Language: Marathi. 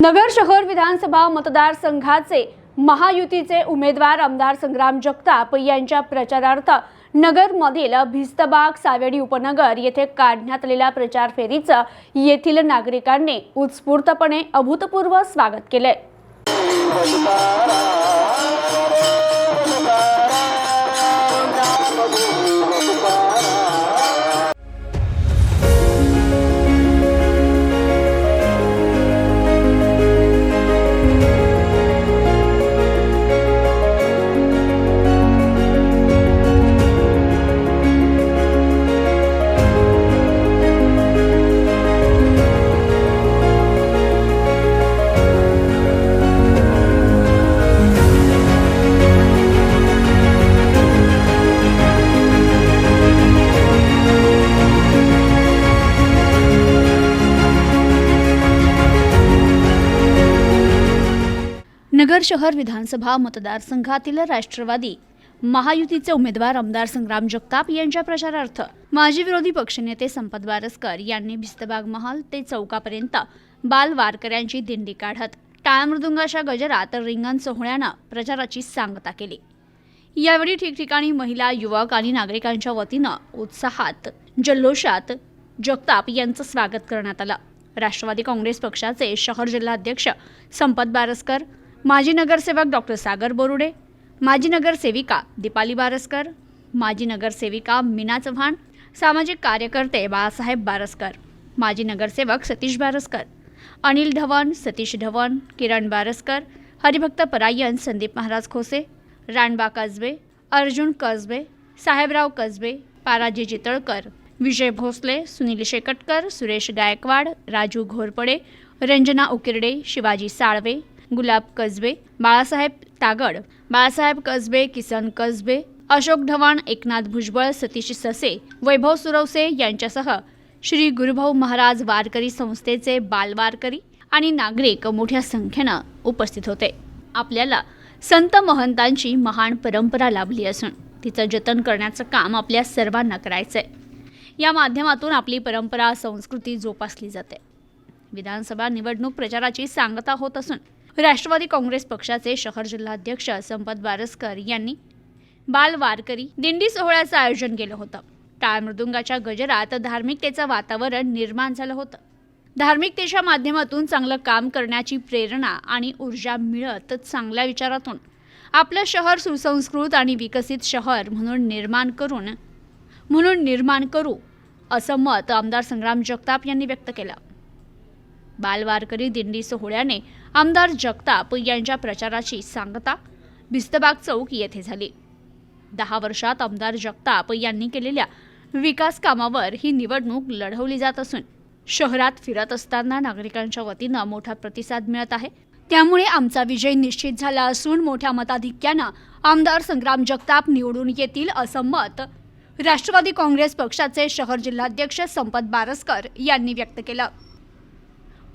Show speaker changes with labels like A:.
A: नगर शहर विधानसभा मतदारसंघाचे महायुतीचे उमेदवार आमदार संग्राम जगताप यांच्या प्रचारार्थ नगरमधील भिस्तबाग सावेडी उपनगर येथे काढण्यात आलेल्या प्रचार फेरीचं येथील नागरिकांनी उत्स्फूर्तपणे अभूतपूर्व स्वागत केले नगर शहर विधानसभा मतदारसंघातील राष्ट्रवादी महायुतीचे उमेदवार आमदार संग्राम जगताप यांच्या प्रचारार्थ माजी विरोधी पक्षनेते संपत बारसकर यांनी भिस्तबाग महाल ते चौकापर्यंत बाल वारकऱ्यांची दिंडी काढत टाळ मृदुंगाच्या गजरात रिंगण सोहळ्यानं प्रचाराची सांगता केली. यावेळी ठिकठिकाणी महिला युवक आणि नागरिकांच्या वतीनं उत्साहात जल्लोषात जगताप यांचं स्वागत करण्यात आलं. राष्ट्रवादी काँग्रेस पक्षाचे शहर जिल्हाध्यक्ष संपत बारसकर माजी नगरसेवक डॉक्टर सागर बोरुडे माजी नगरसेविका दीपाली बारसकर माजी नगरसेविका मीना चव्हाण सामाजिक कार्यकर्ते बाळासाहेब बारसकर माजी नगरसेवक सतीश बारसकर अनिल ढवण सतीश ढवण किरण बारसकर हरिभक्त परायण संदीप महाराज खोसे रानबा कसबे अर्जुन कसबे साहेबराव कसबे पाराजी जितळकर विजय भोसले सुनील शेकटकर सुरेश गायकवाड राजू घोरपडे रंजना उकिरडे शिवाजी साळवे गुलाब कसबे बाळासाहेब तागड बाळासाहेब कसबे किसन कसबे अशोक ढवाण एकनाथ भुजबळ सतीश ससे वैभव सुरवसे यांच्यासह श्री गुरुभाऊ महाराज वारकरी संस्थेचे बालवारकरी आणि नागरिक मोठ्या संख्येनं उपस्थित होते. आपल्याला संत महंतांची महान परंपरा लाभली असून तिचं जतन करण्याचं काम आपल्या सर्वांना करायचंय. या माध्यमातून आपली परंपरा संस्कृती जोपासली जाते. विधानसभा निवडणूक प्रचाराची सांगता होत असून राष्ट्रवादी काँग्रेस पक्षाचे शहर जिल्हाध्यक्ष संपत बारसकर यांनी बाल वारकरी दिंडी सोहळ्याचं आयोजन केलं होतं. टाळ मृदुंगाच्या गजरात धार्मिकतेचं वातावरण निर्माण झालं होतं. धार्मिकतेच्या माध्यमातून चांगलं काम करण्याची प्रेरणा आणि ऊर्जा मिळत चांगल्या विचारातून आपलं शहर सुसंस्कृत आणि विकसित शहर म्हणून निर्माण करून म्हणून निर्माण करू असं मत आमदार संग्राम जगताप यांनी व्यक्त केलं. बालवारकरी दिंडी सोहळ्याने आमदार जगताप यांच्या प्रचाराची सांगता भिस्तबाग चौक येथे झाली. दहा वर्षात आमदार जगताप यांनी केलेल्या विकास कामावर ही निवडणूक लढवली जात असून शहरात फिरत असताना नागरिकांच्या वतीनं मोठा प्रतिसाद मिळत आहे. त्यामुळे आमचा विजय निश्चित झाला असून मोठ्या मताधिक्यानं आमदार संग्राम जगताप निवडून येतील असं मत राष्ट्रवादी काँग्रेस पक्षाचे शहर जिल्हाध्यक्ष संपत बारसकर यांनी व्यक्त केलं.